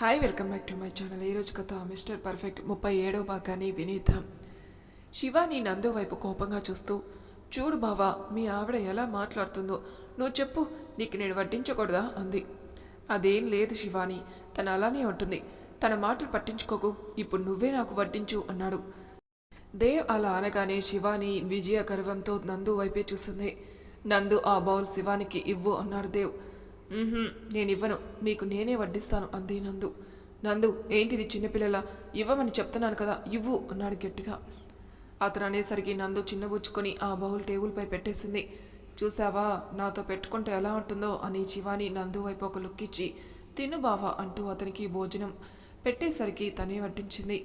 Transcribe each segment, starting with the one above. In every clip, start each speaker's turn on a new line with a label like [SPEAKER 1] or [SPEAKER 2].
[SPEAKER 1] Hi welcome back to my channel ఈరోజు కథ mister perfect ముప్పై ఏడవ భాగాన్ని వినీత శివాని నందు వైపు కోపంగా చూస్తూ చూడు బావా మీ ఆవిడ ఎలా మాట్లాడుతుందో. నువ్వు చెప్పు నీకు నేను వడ్డించకూడదా? అంది. అదేం లేదు శివాని తను అలానే ఉంటుంది. తన మాటలు పట్టించుకోకు. ఇప్పుడు నువ్వే నాకు వడ్డించు అన్నాడు. దేవ్ అలా అనగానే శివాని విజయ గర్వంతో నందు వైపే చూస్తుంది నందు ఆ బౌల్ శివానికి ఇవ్వు అన్నాడు దేవ్. నేను ఇవ్వను మీకు నేనే వడ్డిస్తాను అంది నందు. నందు ఏంటిది చిన్నపిల్లల? ఇవ్వమని చెప్తున్నాను కదా ఇవ్వు అన్నాడు గట్టిగా. అతను అనేసరికి నందు చిన్నబుచ్చుకొని ఆ బౌల్ టేబుల్పై పెట్టేసింది. చూసావా నాతో పెట్టుకుంటే ఎలా ఉంటుందో అని శివాని నందు వైపు ఒక లుక్ ఇచ్చి తిను బావా అంటూ అతనికి భోజనం పెట్టేసరికి తనే వడ్డించింది.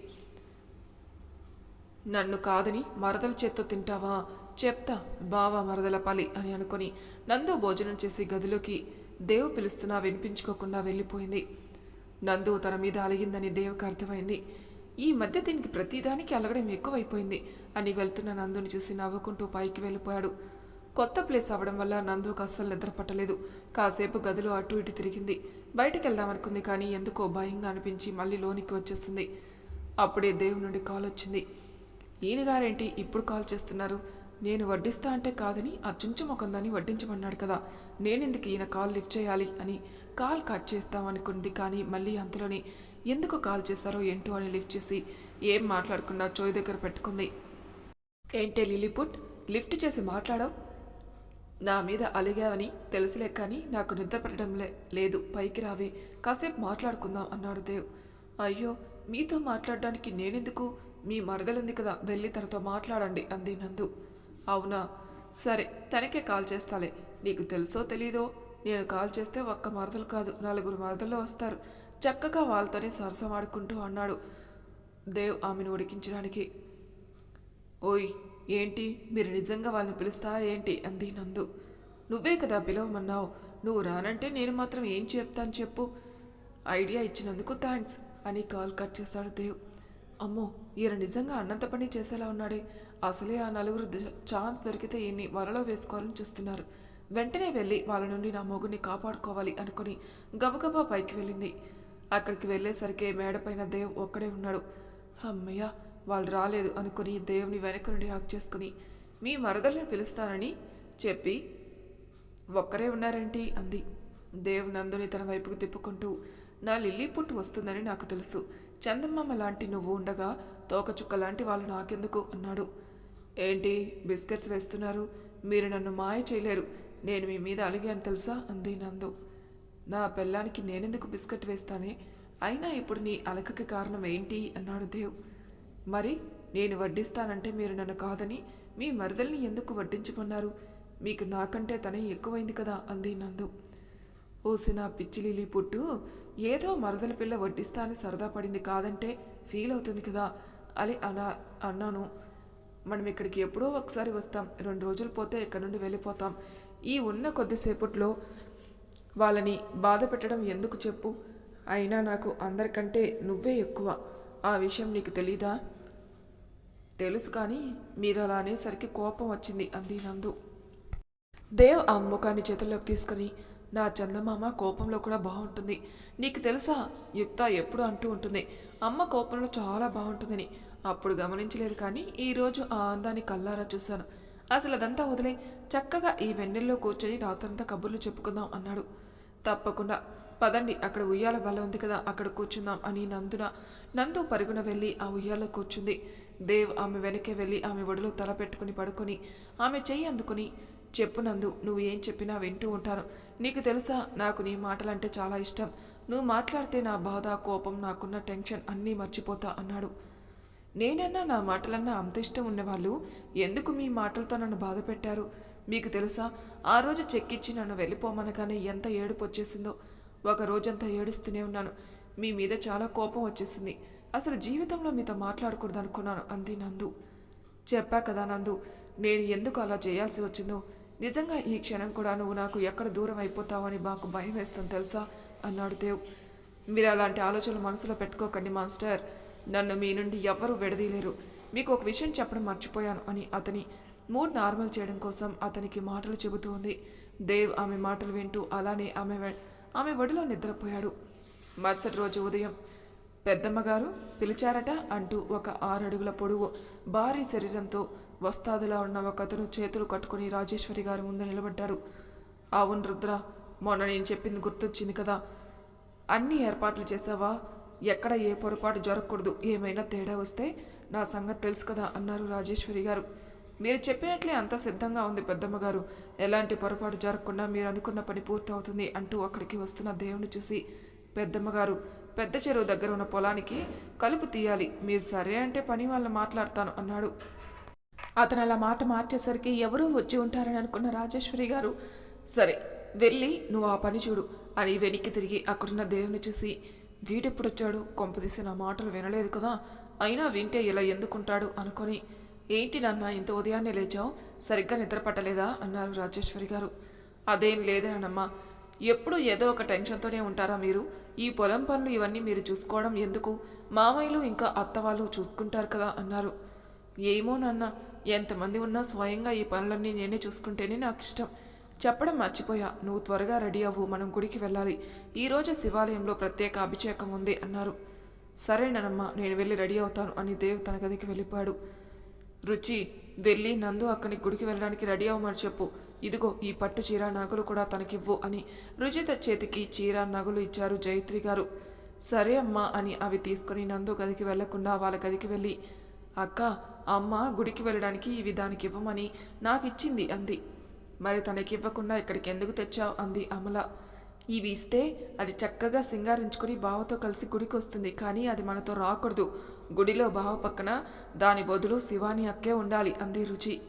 [SPEAKER 1] నన్ను కాదని మరదల చేత్తో తింటావా? చెప్తా బావా మరదల పలి అని అనుకొని నందు భోజనం చేసి గదిలోకి దేవు పిలుస్తున్నా వినిపించుకోకుండా వెళ్ళిపోయింది. నందు తన మీద అలిగిందని దేవుకి అర్థమైంది. ఈ మధ్య దీనికి ప్రతిదానికి అలగడం ఎక్కువైపోయింది అని వెళ్తున్న నందుని చూసి నవ్వుకుంటూ పైకి వెళ్ళిపోయాడు. కొత్త ప్లేస్ అవ్వడం వల్ల నందుకు అస్సలు నిద్రపట్టలేదు కాసేపు గదిలో అటు ఇటు తిరిగింది. బయటకెళ్దామనుకుంది కానీ ఎందుకో భయంగా అనిపించి మళ్ళీ లోనికి వచ్చేసింది. అప్పుడే దేవు నుండి కాల్ వచ్చింది. ఈయన గారేంటి ఇప్పుడు కాల్ చేస్తున్నారు. నేను వడ్డిస్తా అంటే కాదని ఆ చుంచు ముఖందాన్ని వడ్డించమన్నాడు కదా. నేనెందుకు ఈయన కాల్ లిఫ్ట్ చేయాలి అని. కాల్ కట్ చేస్తామనుకుంది కానీ మళ్ళీ అంతలోనే ఎందుకు కాల్ చేశారో ఏంటో అని లిఫ్ట్ చేసి ఏం మాట్లాడకుండా చోయ్ దగ్గర పెట్టుకుంది. ఏంటే లిలీపుట్ లిఫ్ట్ చేసి మాట్లాడవు? నా మీద అలిగావని తెలుసులే కానీ నాకు నిద్ర లేదు. పైకి రావే. కాసేపు మాట్లాడుకుందాం అన్నాడు దేవ్. అయ్యో మీతో మాట్లాడడానికి నేనెందుకు? మీ మరదలుంది కదా. వెళ్ళి తనతో మాట్లాడండి అంది నందు. అవునా? సరే తనకే కాల్ చేస్తాలే. నీకు తెలుసో తెలీదో? నేను కాల్ చేస్తే ఒక్క మరదలు కాదు నలుగురు మరదలు వస్తారు. చక్కగా వాళ్ళతోనే సరసమాడుకుంటూ అన్నాడు దేవ్ ఆమెను ఉడికించడానికి. ఓయ్ ఏంటి? మీరు నిజంగా వాళ్ళని పిలుస్తారా ఏంటి? అంది నందు. నువ్వే కదా పిలవమన్నావు. నువ్వు రానంటే నేను మాత్రం ఏం చెప్తాను చెప్పు. ఐడియా ఇచ్చినందుకు థ్యాంక్స్ అని కాల్ కట్ చేశాడు దేవ్. అమ్మో ఈయన నిజంగా అన్నంత పని చేసేలా ఉన్నాడే. అసలే ఆ నలుగురు ఛాన్స్ దొరికితే ఈయన్ని వలలో వేసుకోవాలని చూస్తున్నారు. వెంటనే వెళ్ళి వాళ్ళ నుండి నా మొగుడిని కాపాడుకోవాలి అనుకుని గబగబా పైకి వెళ్ళింది. అక్కడికి వెళ్ళేసరికి మేడపైన దేవ్ ఒక్కడే ఉన్నాడు. అమ్మయ్య వాళ్ళు రాలేదు అనుకుని దేవుని వెనక నుండి హాక్ చేసుకుని మీ మరదల్ని పిలుస్తానని చెప్పి ఒక్కరే ఉన్నారేంటి? అంది. దేవ్ నందుని తన వైపుకు తిప్పుకుంటూ నా లిల్లీ పుట్టు వస్తుందని నాకు తెలుసు. చందమామ లాంటి నువ్వు ఉండగా తోకచుక్క లాంటి వాళ్ళు నాకెందుకు? అన్నాడు. ఏంటి? బిస్కెట్స్ వేస్తున్నారు. మీరు నన్ను మాయ చేయలేరు. నేను మీ మీద అలిగాను తెలుసా? అంది నందు. నా పెళ్ళానికి నేనెందుకు బిస్కెట్ వేస్తానే? అయినా ఇప్పుడు నీ అలకకి కారణం ఏంటి? అన్నాడు దేవ్. మరి నేను వడ్డిస్తానంటే మీరు నన్ను కాదని మీ మరదల్ని ఎందుకు వడ్డించుకున్నారు? మీకు నాకంటే తనే ఎక్కువైంది కదా? అంది నందు. ఓసిన పిచ్చిలీలి పుట్టు ఏదో మరదల పిల్ల వడ్డిస్తా అని సరదా పడింది కాదంటే ఫీల్ అవుతుంది కదా? అని అలా అన్నాను. మనం ఇక్కడికి ఎప్పుడో ఒకసారి వస్తాం. రెండు రోజులు పోతే ఇక్కడ నుండి వెళ్ళిపోతాం. ఈ ఉన్న కొద్దిసేపట్లో వాళ్ళని బాధ పెట్టడం ఎందుకు చెప్పు? అయినా నాకు అందరికంటే నువ్వే ఎక్కువ. ఆ విషయం నీకు తెలీదా? తెలుసు కానీ మీరు అలా అనేసరికి కోపం వచ్చింది అంది నందు. దేవ్ ఆ ముఖాన్ని చేతుల్లోకి తీసుకుని నా చందమామ కోపంలో కూడా బాగుంటుంది. నీకు తెలుసా యుక్త ఎప్పుడు అంటూ ఉంటుంది అమ్మ కోపంలో చాలా బాగుంటుందని. అప్పుడు గమనించలేదు కానీ ఈరోజు ఆ అందాన్ని కల్లారా చూశాను. అసలు అదంతా వదిలే చక్కగా ఈ వెన్నెల్లో కూర్చొని రాత్రంతా కబుర్లు చెప్పుకుందాం అన్నాడు. తప్పకుండా పదండి అక్కడ ఉయ్యాల బల ఉంది కదా అక్కడ కూర్చుందాం అని నందున నందు పరుగున వెళ్ళి ఆ ఉయ్యాలో కూర్చుంది. దేవ్ ఆమె వెనకే వెళ్ళి ఆమె ఒడిలో తల పెట్టుకుని పడుకొని ఆమె చెయ్యి అందుకుని చెప్పు నందు నువ్వు ఏం చెప్పినా వింటూ ఉంటాను. నీకు తెలుసా నాకు నీ మాటలంటే చాలా ఇష్టం. నువ్వు మాట్లాడితే నా బాధ కోపం నాకున్న టెన్షన్ అన్నీ మర్చిపోతా అన్నాడు. నేనన్నా నా మాటలన్నా అంత ఇష్టం ఉన్నవాళ్ళు ఎందుకు మీ మాటలతో నన్ను బాధ పెట్టారు? మీకు తెలుసా ఆ రోజు చెక్కిచ్చి నన్ను వెళ్ళిపోమనగానే ఎంత ఏడుపు వచ్చేసిందో. ఒక రోజంతా ఏడుస్తూనే ఉన్నాను. మీ మీద చాలా కోపం వచ్చేసింది. అసలు జీవితంలో మీతో మాట్లాడకూడదు అనుకున్నాను అంది నందు. చెప్పా కదా నందు నేను ఎందుకు అలా చేయాల్సి వచ్చిందో? నిజంగా ఈ క్షణం కూడా నువ్వు నాకు ఎక్కడ దూరం అయిపోతావని మాకు భయం వేస్తుంది తెలుసా? అన్నాడు దేవ్. మీరు అలాంటి ఆలోచనలు మనసులో పెట్టుకోకండి మాస్టర్. నన్ను మీ నుండి ఎవ్వరూ విడదీయలేరు. మీకు ఒక విషయం చెప్పడం మర్చిపోయాను అని అతని మూడ్ నార్మల్ చేయడం కోసం అతనికి మాటలు చెబుతూ ఉంది. దేవ్ ఆమె మాటలు వింటూ అలానే ఆమె ఆమె ఒడిలో నిద్రపోయాడు. మరుసటి రోజు ఉదయం పెద్దమ్మగారు పిలిచారట అంటూ ఒక ఆరడుగుల పొడువు భారీ శరీరంతో వస్తాదులా ఉన్న ఒక అతను చేతులు కట్టుకుని రాజేశ్వరి గారి ముందు నిలబడ్డాడు. అవును రుద్ర మొన్న నేను చెప్పింది గుర్తొచ్చింది కదా. అన్ని ఏర్పాట్లు చేసావా ఎక్కడ ఏ పొరపాటు జరగకూడదు. ఏమైనా తేడా వస్తే నా సంగతి తెలుసు కదా అన్నారు రాజేశ్వరి గారు. మీరు చెప్పినట్లే అంతా సిద్ధంగా ఉంది పెద్దమ్మ గారు. ఎలాంటి పొరపాటు జరగకుండా మీరు అనుకున్న పని పూర్తి అవుతుంది అంటూ అక్కడికి వస్తున్న దేవుని చూసి పెద్దమ్మ గారు పెద్ద చెరువు దగ్గర ఉన్న పొలానికి కలుపు తీయాలి. మీరు సరే అంటే పని వాళ్ళని మాట్లాడతాను అన్నాడు. అతను అలా మాట మార్చేసరికి ఎవరూ వచ్చి ఉంటారని అనుకున్న రాజేశ్వరి గారు సరే వెళ్ళి నువ్వు ఆ పని చూడు. అని వెనక్కి తిరిగి అక్కడున్న దేవుని చూసి వీడెప్పుడొచ్చాడు కొంపదీసి నా మాటలు వినలేదు కదా. అయినా వింటే ఇలా ఎందుకుంటాడు? అనుకొని ఏంటి నాన్న ఇంత ఉదయాన్నే లేచావు? సరిగ్గా నిద్ర పట్టలేదా? అన్నారు రాజేశ్వరి గారు. అదేం లేదు నాన్నమ్మ. ఎప్పుడు ఏదో ఒక టెన్షన్తోనే ఉంటారా మీరు? ఈ పొలం పనులు ఇవన్నీ మీరు చూసుకోవడం ఎందుకు? మామయ్యలు ఇంకా అత్త వాళ్ళు చూసుకుంటారు కదా అన్నారు. ఏమో నాన్న ఎంతమంది ఉన్నా స్వయంగా ఈ పనులన్నీ నేనే చూసుకుంటేనే నాకు ఇష్టం. చెప్పడం మర్చిపోయా. నువ్వు త్వరగా రెడీ అవ్వు మనం గుడికి వెళ్ళాలి. ఈరోజు శివాలయంలో ప్రత్యేక అభిషేకం ఉంది అన్నారు. సరేనమ్మా నేను వెళ్ళి రెడీ అవుతాను అని దేవ్ తన గదికి వెళ్ళిపోయాడు. రుచి వెళ్ళి నందు అక్కని గుడికి వెళ్ళడానికి రెడీ అవ్వమని చెప్పు. ఇదిగో ఈ పట్టు చీర నగలు కూడా తనకివ్వు అని. రుచిత చేతికి చీర నగలు ఇచ్చారు జయత్రి గారు. సరే అమ్మా అని అవి తీసుకుని నందు గదికి వెళ్ళకుండా వాళ్ళ గదికి వెళ్ళి అక్క అమ్మ గుడికి వెళ్ళడానికి ఇవి దానికి ఇవ్వమని నాకు ఇచ్చింది అంది. మరి తనకి ఇవ్వకుండా ఇక్కడికి ఎందుకు తెచ్చావు? అంది అమల. ఇవి ఇస్తే అది చక్కగా సింగారించుకుని బావతో కలిసి గుడికి వస్తుంది కానీ అది మనతో రాకూడదు. గుడిలో బావ పక్కన దాని బదులు శివాని అక్కే ఉండాలి అంది రుచి.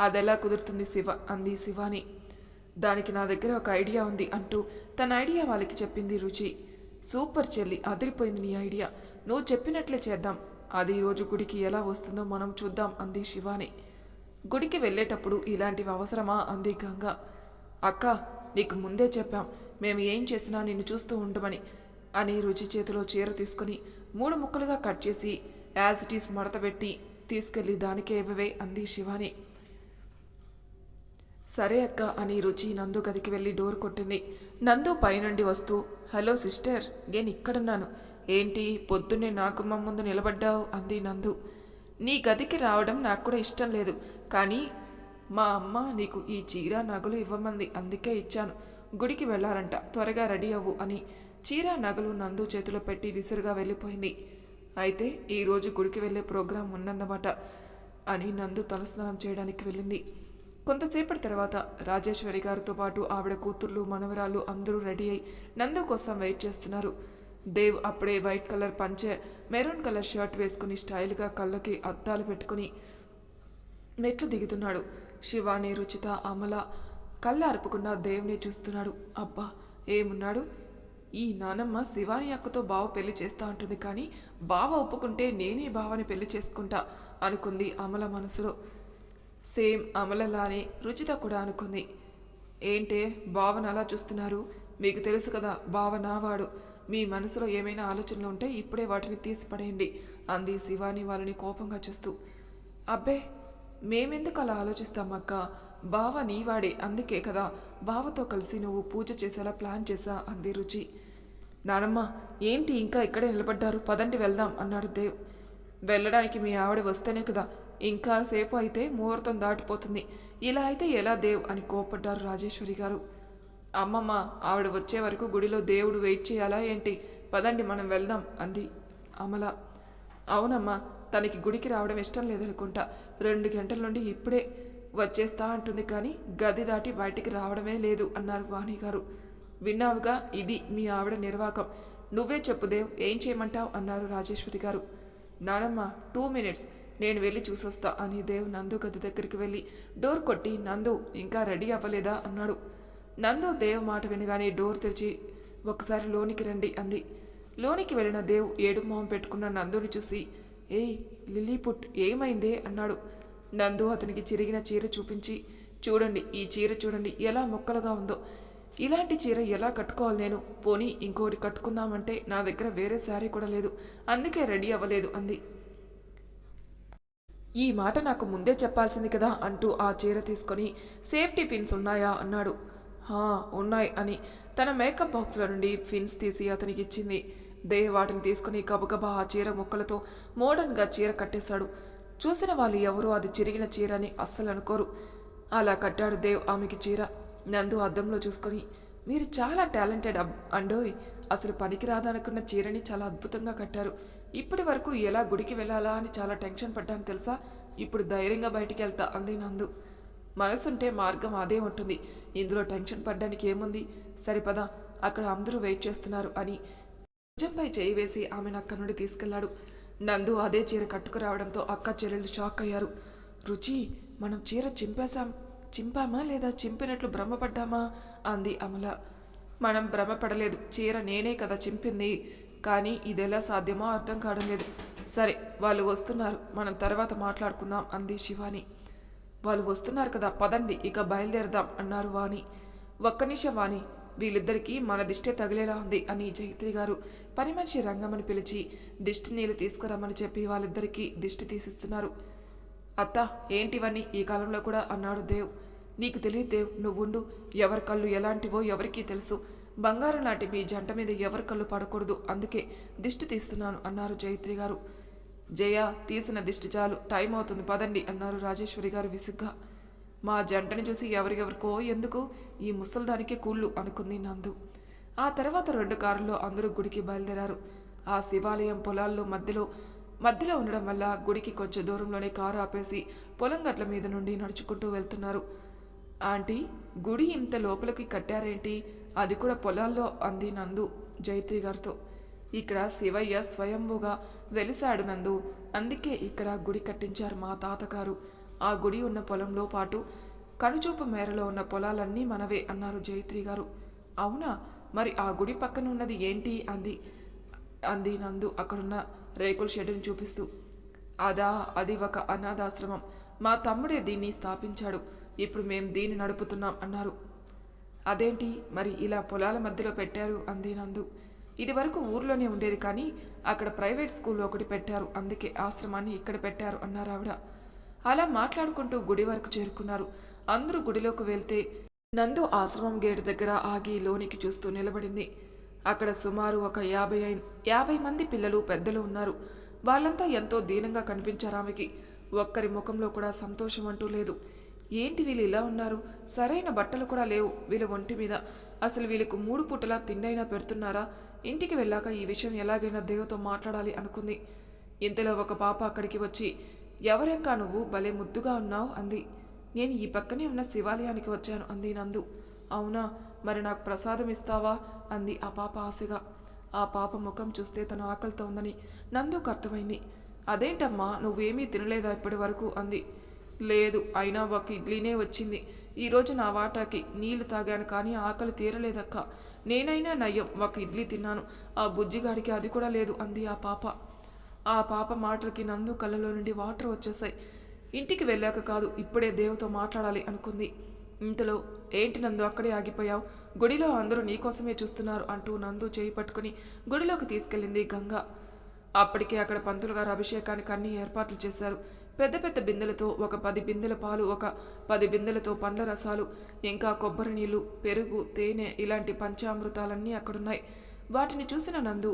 [SPEAKER 1] అదెలా కుదురుతుంది శివ? అంది శివాని. దానికి నా దగ్గర ఒక ఐడియా ఉంది అంటూ తన ఐడియా వాళ్ళకి చెప్పింది రుచి. సూపర్ చెల్లి అదిరిపోయింది నీ ఐడియా. నువ్వు చెప్పినట్లే చేద్దాం. అది ఈరోజు రోజు గుడికి ఎలా వస్తుందో మనం చూద్దాం అంది శివాని. గుడికి వెళ్ళేటప్పుడు ఇలాంటివి అవసరమా? అంది గంగ. అక్క నీకు ముందే చెప్పాం. మేము ఏం చేసినా నిన్ను చూస్తూ ఉండమని. అని రుచి చేతిలో చీర తీసుకుని మూడు ముక్కలుగా కట్ చేసి యాజ్ ఇట్ ఈస్ మడతపెట్టి తీసుకెళ్ళి దానికే ఇవ్వవే అంది శివాని. సరే అక్క అని రుచి నందు గదికి వెళ్ళి డోర్ కొట్టింది. నందు పైనుండి వస్తూ హలో సిస్టర్ నేను ఇక్కడున్నాను. ఏంటి పొద్దున్నే నా గుమ్మం ముందు నిలబడ్డావు? అంది నందు. నీ గదికి రావడం నాకు కూడా ఇష్టం లేదు. కానీ మా అమ్మ నీకు ఈ చీర నగలు ఇవ్వమంది అందుకే ఇచ్చాను. గుడికి వెళ్ళాలంట త్వరగా రెడీ అవ్వు అని. చీర నగలు నందు చేతిలో పెట్టి విసురుగా వెళ్ళిపోయింది. అయితే ఈరోజు గుడికి వెళ్ళే ప్రోగ్రాం ఉందన్నమాట అని నందు తలస్నానం చేయడానికి వెళ్ళింది. కొంతసేపటి తర్వాత రాజేశ్వరి గారితో పాటు ఆవిడ కూతుర్లు మనవరాలు అందరూ రెడీ అయి నందు కోసం వెయిట్ చేస్తున్నారు. దేవ్ అప్పుడే వైట్ కలర్ పంచె మెరూన్ కలర్ షర్ట్ వేసుకుని స్టైల్గా కళ్ళకి అద్దాలు పెట్టుకుని మెట్లు దిగుతున్నాడు. శివాని రుచిత అమల కళ్ళ అరుపుకున్న దేవుని చూస్తున్నాడు. అబ్బా ఏమున్నాడు? ఈ నానమ్మ శివాని అక్కతో బావ పెళ్ళి చేస్తా అంటుంది కానీ బావ ఒప్పుకుంటే నేనే బావని పెళ్ళి చేసుకుంటా అనుకుంది అమల మనసులో. సేమ్ అమలలానే రుచిత కూడా అనుకుంది. ఏంటే బావన అలా చూస్తున్నారు? మీకు తెలుసు కదా బావ నావాడు. మీ మనసులో ఏమైనా ఆలోచనలు ఉంటే ఇప్పుడే వాటిని తీసిపడేయండి. అంది శివాని వాళ్ళని కోపంగా చూస్తూ. అబ్బే మేమెందుకు అలా ఆలోచిస్తామక్క బావ నీవాడే అందుకే కదా. బావతో కలిసి నువ్వు పూజ చేసేలా ప్లాన్ చేశా అంది రుచి. నానమ్మ ఏంటి ఇంకా ఇక్కడే నిలబడ్డారు? పదండి వెళ్దాం అన్నాడు దేవ్. వెళ్ళడానికి మీ ఆవిడ వస్తేనే కదా. ఇంకా సేపు అయితే ముహూర్తం దాటిపోతుంది. ఇలా అయితే ఎలా దేవ్? అని కోపడ్డారు రాజేశ్వరి గారు. అమ్మమ్మ ఆవిడ వచ్చే వరకు గుడిలో దేవుడు వెయిట్ చేయాలా ఏంటి? పదండి మనం వెళ్దాం అంది అమల. అవునమ్మా తనకి గుడికి రావడం ఇష్టం లేదనుకుంటా. రెండు గంటల నుండి ఇప్పుడే వచ్చేస్తా అంటుంది కానీ గది దాటి బయటికి రావడమే లేదు అన్నారు వాణి గారు విన్నావుగా ఇది మీ ఆవిడ నిర్వాకం. నువ్వే చెప్పు దేవ్ ఏం చేయమంటావు? అన్నారు రాజేశ్వరి గారు. నానమ్మ టూ మినిట్స్ నేను వెళ్ళి చూసొస్తా అని దేవ్ నందు గది దగ్గరికి వెళ్ళి డోర్ కొట్టి నందు ఇంకా రెడీ అవ్వలేదా? అన్నాడు. నందు దేవ్ మాట వినగానే డోర్ తెరిచి ఒకసారి లోనికి రండి అంది. లోనికి వెళ్ళిన దేవ్ ఏడు మొహం పెట్టుకున్న నందుని చూసి ఏయ్ లిల్లీపుట్ ఏమైందే? అన్నాడు. నందు అతనికి చిరిగిన చీర చూపించి చూడండి ఈ చీర చూడండి ఎలా మొక్కలుగా ఉందో. ఇలాంటి చీర ఎలా కట్టుకోవాలి నేను? పోనీ ఇంకోటి కట్టుకుందామంటే నా దగ్గర వేరే శారీ కూడా లేదు. అందుకే రెడీ అవ్వలేదు అంది. ఈ మాట నాకు ముందే చెప్పాల్సింది కదా అంటూ ఆ చీర తీసుకొని సేఫ్టీ పిన్స్ ఉన్నాయా? అన్నాడు. ఉన్నాయి అని తన మేకప్ బాక్స్లో నుండి ఫిన్స్ తీసి అతనికి ఇచ్చింది. దేవ్ వాటిని తీసుకుని గబగబా ఆ చీర ముక్కలతో మోడర్న్గా చీర కట్టేశాడు. చూసిన వాళ్ళు ఎవరూ అది చిరిగిన చీర అని అస్సలు అనుకోరు. అలా కట్టాడు దేవ్ ఆమెకి చీర. నందు అద్దంలో చూసుకొని మీరు చాలా టాలెంటెడ్ అబ్ అండోయ్ అసలు పనికి రాదనుకున్న చీరని చాలా అద్భుతంగా కట్టారు. ఇప్పటి వరకు ఎలా గుడికి వెళ్ళాలా అని చాలా టెన్షన్ పడ్డాను తెలుసా? ఇప్పుడు ధైర్యంగా బయటికి వెళ్తా అంది నందు. మనసుంటే మార్గం అదే ఉంటుంది. ఇందులో టెన్షన్ పడ్డానికి ఏముంది? సరిపదా అక్కడ అందరూ వెయిట్ చేస్తున్నారు అని భుజంపై చేయి వేసి ఆమెను అక్క నుండి తీసుకెళ్ళాడు. నందు అదే చీర కట్టుకురావడంతో అక్క చెల్లెళ్ళు షాక్ అయ్యారు. రుచి మనం చీర చింపేశాం చింపామా లేదా చింపినట్లు భ్రమపడ్డామా? అంది అమల. మనం భ్రమపడలేదు చీర నేనే కదా చింపింది. కానీ ఇదెలా సాధ్యమో అర్థం కావడం లేదు. సరే వాళ్ళు వస్తున్నారు మనం తర్వాత మాట్లాడుకుందాం అంది శివాని. వాళ్ళు వస్తున్నారు కదా పదండి ఇక బయలుదేరదాం అన్నారు వాణి. ఒక్క నిమిషం వాణి వీళ్ళిద్దరికీ మన దిష్టే తగిలేలా ఉంది అని జైత్రి గారు పని మనిషి రంగమని పిలిచి దిష్టి నీళ్ళు తీసుకురమ్మని చెప్పి వాళ్ళిద్దరికీ దిష్టి తీసిస్తున్నారు. అత్త ఏంటివన్నీ ఈ కాలంలో కూడా అన్నాడు దేవ్. నీకు తెలియదు దేవ్ నువ్వుండు ఎవరి కళ్ళు ఎలాంటివో ఎవరికీ తెలుసు. బంగారం లాంటి మీ జంట మీద ఎవరి కళ్ళు పడకూడదు అందుకే దిష్టి తీస్తున్నాను అన్నారు జైత్రి గారు. జయ తీసిన దిష్టి చాలు. టైం అవుతుంది. పదండి అన్నారు రాజేశ్వరి గారు విసుగ్గా. మా జంటని చూసి ఎవరికెవరికో ఎందుకు ఈ ముసల్దానికే కూళ్ళు అనుకుంది నందు. ఆ తర్వాత రెండు కారుల్లో అందరూ గుడికి బయలుదేరారు. ఆ శివాలయం పొలాల్లో మధ్యలో మధ్యలో ఉండడం వల్ల గుడికి కొంచెం దూరంలోనే కారు ఆపేసి పొలం గట్ల మీద నుండి నడుచుకుంటూ వెళ్తున్నారు. ఆంటీ గుడి ఇంత లోపలికి కట్టారేంటి? అది కూడా పొలాల్లో అంది నందు జైత్రి గారితో. ఇక్కడ శివయ్య స్వయంభుగా వెలిసాడు నందు అందుకే ఇక్కడ గుడి కట్టించారు మా తాతగారు. ఆ గుడి ఉన్న పొలంలో పాటు కనుచూపు మేరలో ఉన్న పొలాలన్నీ మనవే అన్నారు జయత్రి గారు. అవునా? మరి ఆ గుడి పక్కన ఉన్నది ఏంటి? అంది. అంది నందు అక్కడున్న రేకుల షెడ్డుని చూపిస్తూ. అదా అది ఒక అనాథాశ్రమం. మా తమ్ముడే దీన్ని స్థాపించాడు. ఇప్పుడు మేం దీన్ని నడుపుతున్నాం అన్నారు. అదేంటి? మరి ఇలా పొలాల మధ్యలో పెట్టారు? అంది నందు. ఇది వరకు ఊర్లోనే ఉండేది కానీ అక్కడ ప్రైవేట్ స్కూల్ ఒకటి పెట్టారు. అందుకే ఆశ్రమాన్ని ఇక్కడ పెట్టారు అన్నారు ఆవిడ. అలా మాట్లాడుకుంటూ గుడి వరకు చేరుకున్నారు. అందరూ గుడిలోకి వెళ్తే నందు ఆశ్రమం గేటు దగ్గర ఆగి లోనికి చూస్తూ నిలబడింది. అక్కడ సుమారు ఒక యాభై ఐదు యాభై మంది పిల్లలు పెద్దలు ఉన్నారు. వాళ్ళంతా ఎంతో దీనంగా కనిపించారు ఆమెకి. ఒక్కరి ముఖంలో కూడా సంతోషం అంటూ లేదు. ఏంటి వీళ్ళు ఇలా ఉన్నారు? సరైన బట్టలు కూడా లేవు. వీళ్ళ ఒంటి మీద. అసలు వీళ్ళకు మూడు పూటలా తిండైనా పెడుతున్నారా? ఇంటికి వెళ్ళాక ఈ విషయం ఎలాగైనా దేవతో మాట్లాడాలి అనుకుంది. ఇంతలో ఒక పాప అక్కడికి వచ్చి ఎవరెక్కా నువ్వు? భలే ముద్దుగా ఉన్నావు అంది. నేను ఈ పక్కనే ఉన్న శివాలయానికి వచ్చాను అంది నందు. అవునా? మరి నాకు ప్రసాదం ఇస్తావా? అంది ఆ పాప ఆశగా. ఆ పాప ముఖం చూస్తే తన ఆకలితో ఉందని నందుకు అర్థమైంది. అదేంటమ్మా? నువ్వేమీ తినలేదా ఇప్పటి వరకు? అంది. లేదు అయినా ఒక ఇడ్లీనే వచ్చింది. ఈరోజు నా వాటాకి నీళ్ళు తాగాను కానీ ఆకలి తీరలేదక్క. నేనైనా నయం ఒక ఇడ్లీ తిన్నాను. ఆ బుజ్జిగాడికి అది కూడా లేదు అంది ఆ పాప. ఆ పాప మాటలకి నందు కళ్ళలో నుండి వాటర్ వచ్చేసాయి ఇంటికి వెళ్ళాక కాదు ఇప్పుడే దేవుతో మాట్లాడాలి అనుకుంది. ఇంతలో ఏంటి నందు అక్కడే ఆగిపోయావు? గుడిలో అందరూ నీకోసమే చూస్తున్నారు అంటూ నందు చేయి పట్టుకుని గుడిలోకి తీసుకెళ్ళింది గంగ. అప్పటికే అక్కడ పంతులు గారు అభిషేకానికి అన్ని ఏర్పాట్లు చేశారు. పెద్ద పెద్ద బిందెలతో ఒక పది బిందెల పాలు ఒక పది బిందెలతో పండ్ల రసాలు ఇంకా కొబ్బరి నీళ్ళు పెరుగు తేనె ఇలాంటి పంచామృతాలన్నీ అక్కడున్నాయి. వాటిని చూసిన నందు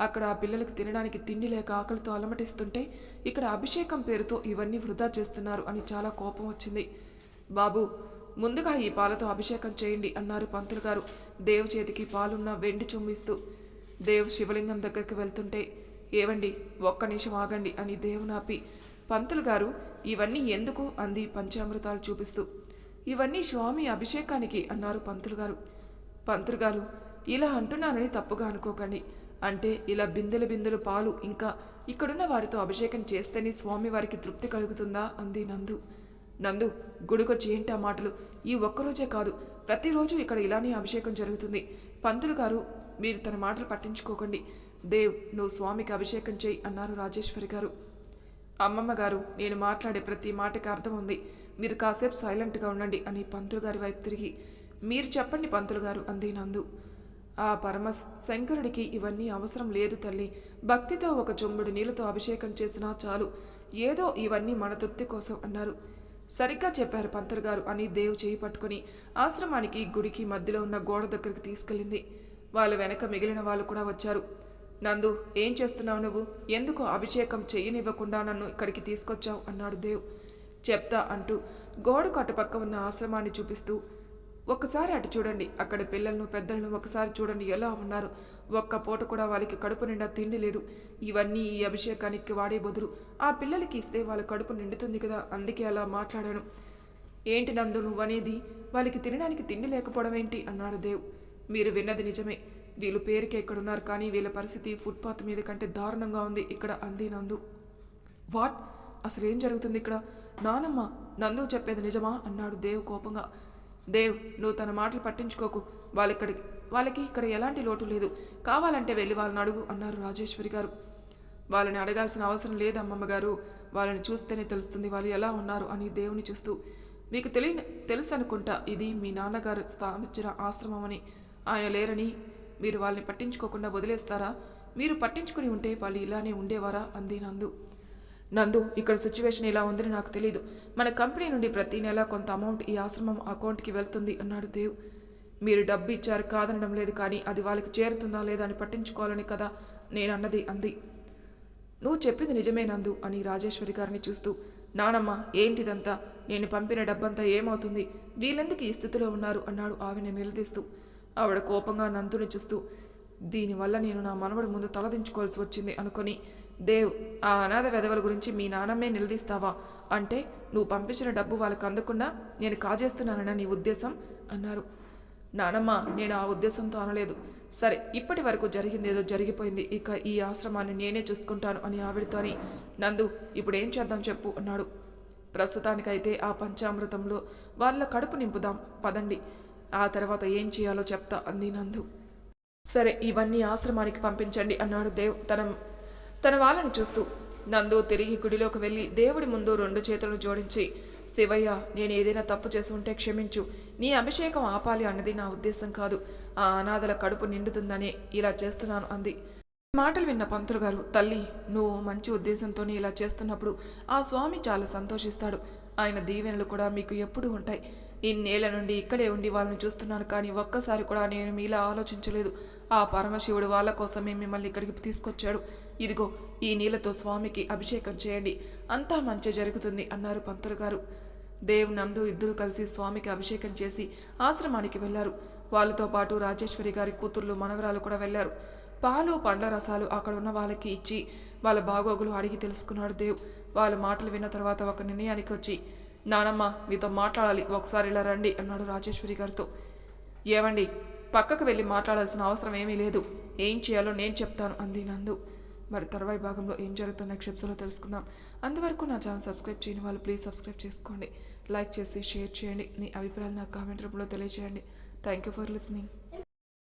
[SPEAKER 1] అక్కడ ఆ పిల్లలకు తినడానికి తిండి లేక ఆకలితో అలమటిస్తుంటే ఇక్కడ అభిషేకం పేరుతో ఇవన్నీ వృధా చేస్తున్నారు అని చాలా కోపం వచ్చింది. బాబు ముందుగా ఈ పాలతో అభిషేకం చేయండి అన్నారు పంతులు గారు. దేవ్ చేతికి పాలున్న వెండి చుమ్మిస్తూ దేవ్ శివలింగం దగ్గరికి వెళ్తుంటే ఏవండి ఒక్క నిమిషం ఆగండి అని దేవు నాపి పంతులు గారు ఇవన్నీ ఎందుకు అంది పంచామృతాలు చూపిస్తూ. ఇవన్నీ స్వామి అభిషేకానికి అన్నారు పంతులు గారు. పంతులు గారు ఇలా అంటున్నానని తప్పుగా అనుకోకండి. అంటే ఇలా బిందెలు బిందెలు పాలు ఇంకా ఇక్కడున్న వారితో అభిషేకం చేస్తేనే స్వామి వారికి తృప్తి కలుగుతుందా? అంది నందు. నందు గుడికొచ్చి ఏంటి ఆ మాటలు? ఈ ఒక్కరోజే కాదు ప్రతిరోజు ఇక్కడ ఇలానే అభిషేకం జరుగుతుంది. పంతులు గారు మీరు తన మాటలు పట్టించుకోకండి. దేవ్ నువ్వు స్వామికి అభిషేకం చేయి అన్నారు రాజేశ్వరి గారు. అమ్మమ్మ గారు నేను మాట్లాడే ప్రతి మాటకి అర్థం ఉంది. మీరు కాసేపు సైలెంట్గా ఉండండి అని పంతులు గారి వైపు తిరిగి మీరు చెప్పండి పంతులు గారు అంది నందు. ఆ పరమ శంకరుడికి ఇవన్నీ అవసరం లేదు తల్లి. భక్తితో ఒక చొమ్ముడు నీళ్ళతో అభిషేకం చేసినా చాలు. ఏదో ఇవన్నీ మన తృప్తి కోసం అన్నారు. సరిగ్గా చెప్పారు పంతులు గారు అని దేవు చేయి పట్టుకుని ఆశ్రమానికి గుడికి మధ్యలో ఉన్న గోడ దగ్గరికి తీసుకెళ్ళింది. వాళ్ళ వెనక మిగిలిన వాళ్ళు కూడా వచ్చారు. నందు ఏం చేస్తున్నావు నువ్వు? ఎందుకు అభిషేకం చెయ్యనివ్వకుండా నన్ను ఇక్కడికి తీసుకొచ్చావు? అన్నాడు దేవ్. చెప్తా అంటూ గోడకు అటుపక్క ఉన్న ఆశ్రమాన్ని చూపిస్తూ ఒక్కసారి అటు చూడండి అక్కడ పిల్లలను పెద్దలను ఒకసారి చూడండి ఎలా ఉన్నారు? ఒక్క పూట కూడా వాళ్ళకి కడుపు నిండా తిండి లేదు. ఇవన్నీ ఈ అభిషేకానికి వాడే బదులు ఆ పిల్లలకి ఇస్తే వాళ్ళ కడుపు నిండుతుంది కదా అందుకే అలా మాట్లాడాను. ఏంటి నందు నువ్వనేది? వాళ్ళకి తినడానికి తిండి లేకపోవడం ఏంటి? అన్నాడు దేవ్. మీరు విన్నది నిజమే. వీళ్ళు ఇక్కడ ఉన్నారు కానీ వీళ్ళ పరిస్థితి ఫుట్పాత్ మీద కంటే దారుణంగా ఉంది. ఇక్కడ అంది నందు. వాట్? అసలు ఏం జరుగుతుంది ఇక్కడ? నానమ్మ నందు చెప్పేది నిజమా? అన్నాడు దేవ్ కోపంగా. దేవ్ నువ్వు తన మాటలు పట్టించుకోకు. వాళ్ళిక్కడి వాళ్ళకి ఇక్కడ ఎలాంటి లోటు లేదు. కావాలంటే వెళ్ళి వాళ్ళని అడుగు అన్నారు రాజేశ్వరి గారు. వాళ్ళని అడగాల్సిన అవసరం లేదు అమ్మమ్మ గారు. వాళ్ళని చూస్తేనే తెలుస్తుంది వాళ్ళు ఎలా ఉన్నారు అని దేవుని చూస్తూ. మీకు తెలియ తెలుసు అనుకుంటా ఇది మీ నాన్నగారు స్థాపించిన ఆశ్రమం అని. ఆయన లేరని మీరు వాళ్ళని పట్టించుకోకుండా వదిలేస్తారా? మీరు పట్టించుకుని ఉంటే వాళ్ళు ఇలానే ఉండేవారా? అంది నందు. నందు ఇక్కడ సిచ్యువేషన్ ఇలా ఉందని నాకు తెలియదు మన కంపెనీ నుండి ప్రతి నెల కొంత అమౌంట్ ఈ ఆశ్రమం అకౌంట్కి వెళ్తుంది అన్నాడు దేవ్. మీరు డబ్బు ఇచ్చారు కాదనడం లేదు కానీ అది వాళ్ళకి చేరుతుందా లేదా అని పట్టించుకోవాలని కదా నేను అన్నది అంది. నువ్వు చెప్పింది నిజమే నందు అని రాజేశ్వరి గారిని చూస్తూ. నానమ్మ ఏంటిదంతా? నేను పంపిన డబ్బంతా ఏమవుతుంది? వీళ్ళెందుకు ఈ స్థితిలో ఉన్నారు? అన్నాడు ఆవిని నిలదీస్తూ. ఆవిడ కోపంగా నందుని చూస్తూ దీనివల్ల నేను నా మనవడి ముందు తలదించుకోవాల్సి వచ్చింది అనుకొని దేవ్ ఆ అనాథ వెధవల గురించి మీ నానమ్మే నిలదీస్తావా? అంటే నువ్వు పంపించిన డబ్బు వాళ్ళకి అందకుండా నేను కాజేస్తున్నానన్న నీ ఉద్దేశం? అన్నారు. నానమ్మ నేను ఆ ఉద్దేశంతో అనలేదు. సరే ఇప్పటి వరకు జరిగింది ఏదో జరిగిపోయింది. ఇక ఈ ఆశ్రమాన్ని నేనే చూసుకుంటాను అని ఆవిడతోని నందు ఇప్పుడు ఏం చేద్దాం చెప్పు అన్నాడు. ప్రస్తుతానికైతే ఆ పంచామృతంలో వాళ్ళ కడుపు నింపుదాం. పదండి. ఆ తర్వాత ఏం చేయాలో చెప్తా అంది నందు. సరే ఇవన్నీ ఆశ్రమానికి పంపించండి అన్నాడు దేవ్. తన తన వాళ్ళని చూస్తూ నందు తిరిగి గుడిలోకి వెళ్ళి దేవుడి ముందు రెండు చేతులు జోడించి శివయ్య నేను ఏదైనా తప్పు చేసి ఉంటే క్షమించు. నీ అభిషేకం ఆపాలి అన్నది నా ఉద్దేశం కాదు. ఆ అనాథల కడుపు నిండుతుందనే ఇలా చేస్తున్నాను అంది. మాటలు విన్న పంతులు గారు తల్లి నువ్వు మంచి ఉద్దేశంతోనే ఇలా చేస్తున్నప్పుడు ఆ స్వామి చాలా సంతోషిస్తాడు. ఆయన దీవెనలు కూడా మీకు ఎప్పుడూ ఉంటాయి. ఇన్నేళ్ళ నుండి ఇక్కడే ఉండి వాళ్ళని చూస్తున్నాను కానీ ఒక్కసారి కూడా నేను మీలా ఆలోచించలేదు. ఆ పరమశివుడు వాళ్ళ కోసమే మిమ్మల్ని ఇక్కడికి తీసుకొచ్చాడు. ఇదిగో ఈ నీళ్ళతో స్వామికి అభిషేకం చేయండి. అంతా మంచి జరుగుతుంది అన్నారు పంతులు గారు. దేవ్ నందు ఇద్దరు కలిసి స్వామికి అభిషేకం చేసి ఆశ్రమానికి వెళ్ళారు వాళ్ళతో పాటు రాజేశ్వరి గారి కూతుర్లు మనవరాలు కూడా వెళ్ళారు పాలు పండ్ల రసాలు అక్కడ ఉన్న వాళ్ళకి ఇచ్చి వాళ్ళ బాగోగులు అడిగి తెలుసుకున్నాడు దేవ్. వాళ్ళ మాటలు విన్న తర్వాత ఒక నిర్ణయానికి వచ్చి నానమ్మ మీతో మాట్లాడాలి. ఒకసారి ఇలా రండి అన్నాడు రాజేశ్వరి గారితో. ఏవండి పక్కకు వెళ్ళి మాట్లాడాల్సిన అవసరం ఏమీ లేదు. ఏం చేయాలో నేను చెప్తాను అంది నందు. మరి తర్వాయి భాగంలో ఏం జరుగుతున్న క్షిప్స్లో తెలుసుకుందాం. అంతవరకు నా ఛానల్ సబ్స్క్రైబ్ చేయని వాళ్ళు ప్లీజ్ సబ్స్క్రైబ్ చేసుకోండి. లైక్ చేసి షేర్ చేయండి. మీ అభిప్రాయాలు నాకు కామెంట్ రూపంలో తెలియజేయండి. Thank you for listening.